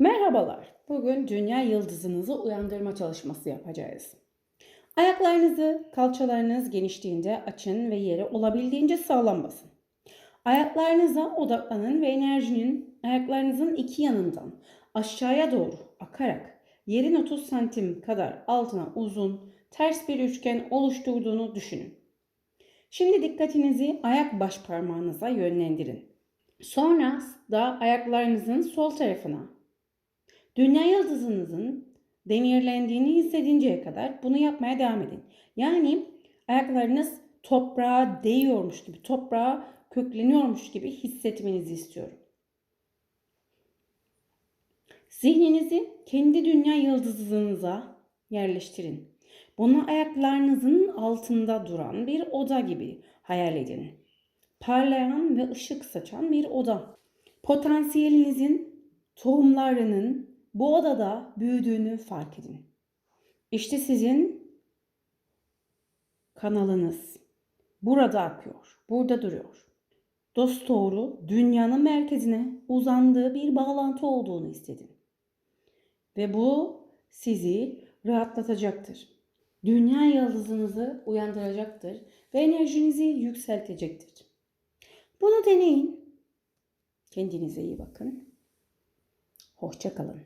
Merhabalar. Bugün dünya yıldızınızı uyandırma çalışması yapacağız. Ayaklarınızı kalçalarınız genişliğinde açın ve yere olabildiğince sağlam basın. Ayaklarınıza odaklanın ve enerjinin ayaklarınızın iki yanından aşağıya doğru akarak yerin 30 santim kadar altına uzun ters bir üçgen oluşturduğunu düşünün. Şimdi dikkatinizi ayak baş parmağınıza yönlendirin. Sonra da ayaklarınızın sol tarafına Dünya yıldızınızın demirlendiğini hissedinceye kadar bunu yapmaya devam edin. Yani ayaklarınız toprağa değiyormuş gibi, toprağa kökleniyormuş gibi hissetmenizi istiyorum. Zihninizi kendi dünya yıldızınıza yerleştirin. Bunu ayaklarınızın altında duran bir oda gibi hayal edin. Parlayan ve ışık saçan bir oda. Potansiyelinizin tohumlarının bu odada büyüdüğünü fark edin. İşte sizin kanalınız. Burada akıyor, burada duruyor. Dost doğru dünyanın merkezine uzandığı bir bağlantı olduğunu hissedin. Ve bu sizi rahatlatacaktır. Dünya yıldızınızı uyandıracaktır ve enerjinizi yükseltecektir. Bunu deneyin. Kendinize iyi bakın. Hoşça kalın.